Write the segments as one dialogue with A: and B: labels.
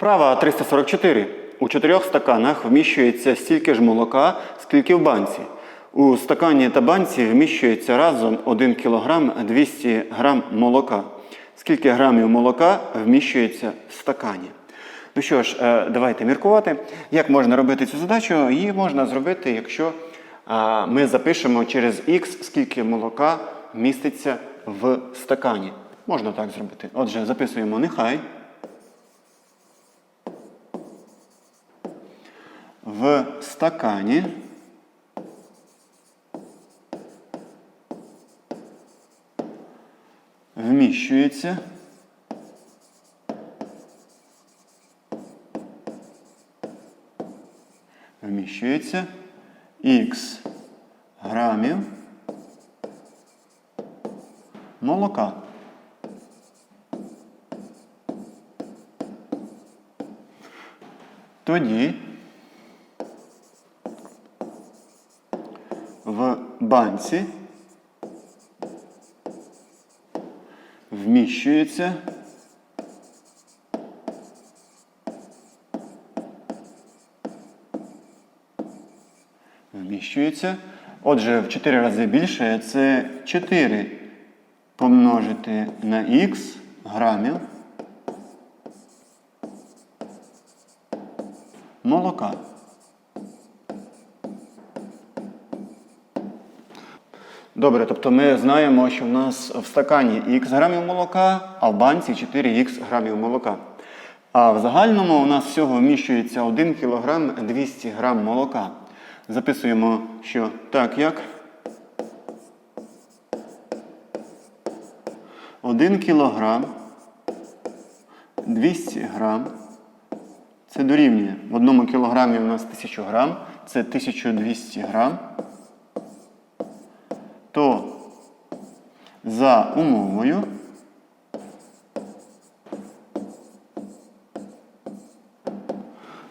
A: Вправа 344. У чотирьох стаканах вміщується стільки ж молока, скільки в банці. У стакані та банці вміщується разом 1 кг 200 г молока. Скільки грамів молока вміщується в стакані? Ну що ж, е, давайте міркувати. Як можна робити цю задачу? Її можна зробити, якщо ми запишемо через х, скільки молока міститься в стакані. Можна так зробити. Отже, записуємо нехай. В стакані вміщується вміщується х грамів молока. Тоді в банці вміщується вміщується. Отже, в 4 рази більше це 4 помножити на х грамів молока. Добре, тобто ми знаємо, що в нас в стакані х грамів молока, а в банці 4х грамів молока. А в загальному у нас всього вміщується 1 кг 200 г молока. Записуємо, що так як 1 кг 200 грам це дорівнює. В одному кілограмі у нас 1000 грам, це 1200 грам. То за умовою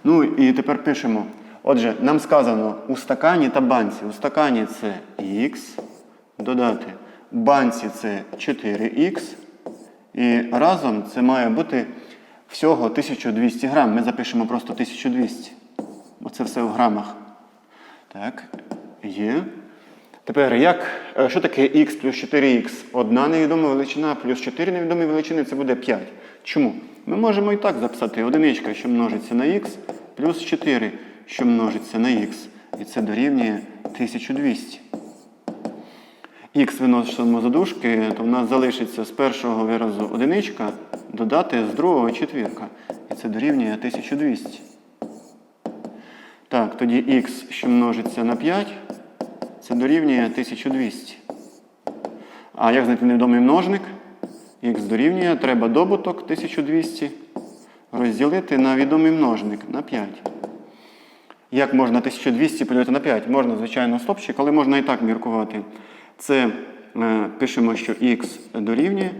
A: Ну і тепер пишемо. Отже, нам сказано у стакані та банці. У стакані це х, додати банці це 4х. І разом це має бути всього 1200 грам. Ми запишемо просто 1200. Оце все в грамах. Так, є. Тепер, як, е, що таке х плюс 4х? Одна невідома величина плюс 4 невідомі величини це буде 5. Чому? Ми можемо і так записати одиничка, що множиться на х, плюс 4, що множиться на х. І це дорівнює 1200. Х виносимо за дужки, то в нас залишиться з першого виразу одиничка, додати з другого четвірка. І це дорівнює 1200. Так, тоді х, що множиться на 5, це дорівнює 1200. А як знайти невідомий множник? Х дорівнює, треба добуток 1200 розділити на відомий множник на 5. Як можна 1200 поділити на 5? Можна, звичайно, стопчик, але можна і так міркувати. Це е, пишемо, що х дорівнює.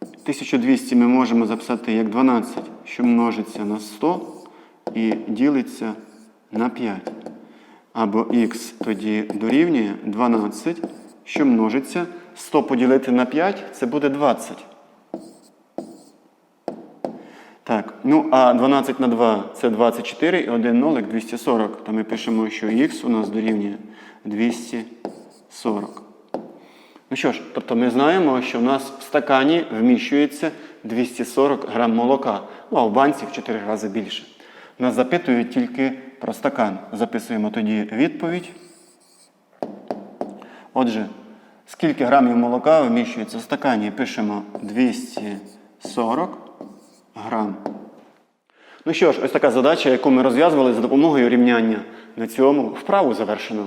A: 1200 ми можемо записати як 12, що множиться на 100 і ділиться на 5. Або х тоді дорівнює 12, що множиться. 100 поділити на 5 це буде 20. Так, ну а 12 на 2 це 24 і 1 нолик 240. То ми пишемо, що х у нас дорівнює 240. Ну що ж, тобто ми знаємо, що в нас в стакані вміщується 240 грам молока, ну а в банці в 4 рази більше. Нас запитують тільки про стакан. Записуємо тоді відповідь. Отже, скільки грамів молока вміщується в стакані? Пишемо 240 грам. Ну що ж, ось така задача, яку ми розв'язували за допомогою рівняння. На цьому вправу завершено.